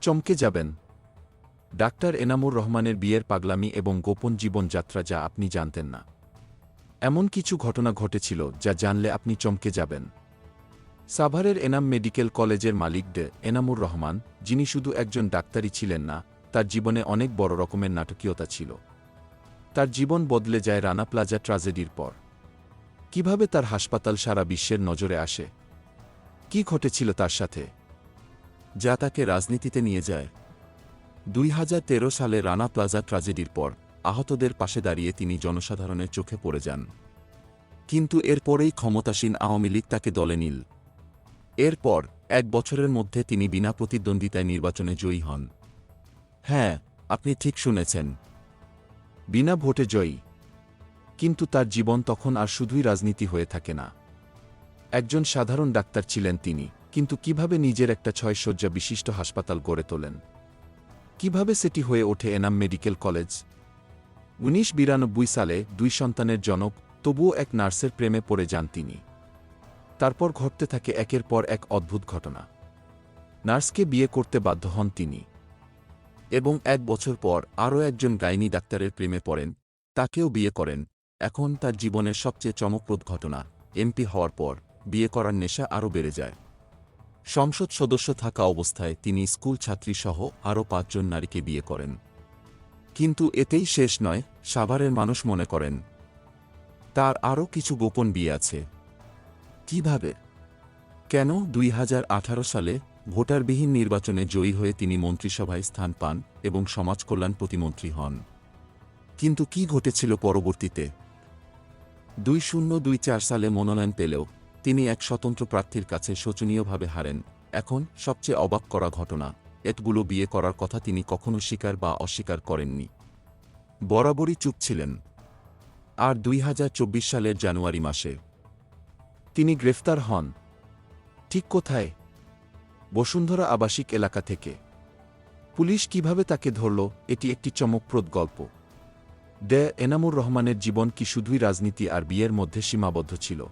চমকে যাবেন। ডাক্তার এনামুর রহমানের বিয়ের পাগলামি এবং গোপন জীবনযাত্রা যা আপনি জানতেন না। এমন কিছু ঘটনা ঘটেছিল যা জানলে আপনি চমকে যাবেন। সাভারের এনাম মেডিকেল কলেজের মালিক ডে এনামুর রহমান, যিনি শুধু একজন ডাক্তারই ছিলেন না, তার জীবনে অনেক বড় রকমের নাটকীয়তা ছিল। তার জীবন বদলে যায় রানা প্লাজা ট্রাজেডির পর। কীভাবে তার হাসপাতাল সারা বিশ্বের নজরে আসে? কি ঘটেছিল তার সাথে? যা তাকে রাজনীতিতে নিয়ে যায়। দুই হাজার তেরো সালে রানা প্লাজা ট্রাজেডির পর আহতদের পাশে দাঁড়িয়ে তিনি জনসাধারণের চোখে পড়ে যান। কিন্তু এরপরেই ক্ষমতাসীন আওয়ামী লীগ তাকে দলে নিল। এরপর এক বছরের মধ্যে তিনি বিনা প্রতিদ্বন্দ্বিতায় নির্বাচনে জয়ী হন। হ্যাঁ আপনি ঠিক শুনেছেন। বিনা ভোটে জয়ী। কিন্তু তার জীবন তখন আর শুধুই রাজনীতি হয়ে থাকে না। একজন সাধারণ ডাক্তার ছিলেন তিনি। কিন্তু কীভাবে নিজের একটা ছয় শয্যা বিশিষ্ট হাসপাতাল গড়ে তোলেন? কীভাবে সেটি হয়ে ওঠে এনাম মেডিকেল কলেজ? উনিশ বিরানব্বই সালে দুই সন্তানের জনক, তবুও এক নার্সের প্রেমে পড়ে যান তিনি। তারপর ঘটতে থাকে একের পর এক অদ্ভুত ঘটনা। নার্সকে বিয়ে করতে বাধ্য হন তিনি। এবং এক বছর পর আরও একজন গাইনি ডাক্তারের প্রেমে পড়েন, তাকেও বিয়ে করেন। এখন তার জীবনের সবচেয়ে চমকপ্রদ ঘটনা, এমপি হওয়ার পর, বিয়ে করার নেশা আরও বেড়ে যায়। সংসদ সদস্য থাকা অবস্থায় তিনি স্কুল ছাত্রীসহ আরও পাঁচজন নারীকে বিয়ে করেন। কিন্তু এতেই শেষ নয়, সাভারের মানুষ মনে করেন। তার আরও কিছু গোপন বিয়ে আছে। কীভাবে? কেন দুই হাজার আঠারো সালে ভোটারবিহীন নির্বাচনে জয়ী হয়ে তিনি মন্ত্রিসভায় স্থান পান এবং সমাজ কল্যাণ প্রতিমন্ত্রী হন? কিন্তু কি ঘটেছিল পরবর্তীতে? দুই শূন্য দুই চার সালে মনোনয়ন পেলেও তিনি এক স্বতন্ত্র প্রার্থীর কাছে শোচনীয়ভাবে হারেন। এখন সবচেয়ে অবাক করা ঘটনা, এতগুলো বিয়ে করার কথা তিনি কখনো স্বীকার বা অস্বীকার করেননি। বরাবরই চুপ ছিলেন। আর দুই চব্বিশ সালের জানুয়ারি মাসে তিনি গ্রেফতার হন। ঠিক কোথায়? বসুন্ধরা আবাসিক এলাকা থেকে। পুলিশ কীভাবে তাকে ধরল, এটি একটি চমকপ্রদ গল্প। ডে এনামুর রহমানের জীবন কি শুধুই রাজনীতি আর বিয়ের মধ্যে সীমাবদ্ধ ছিল?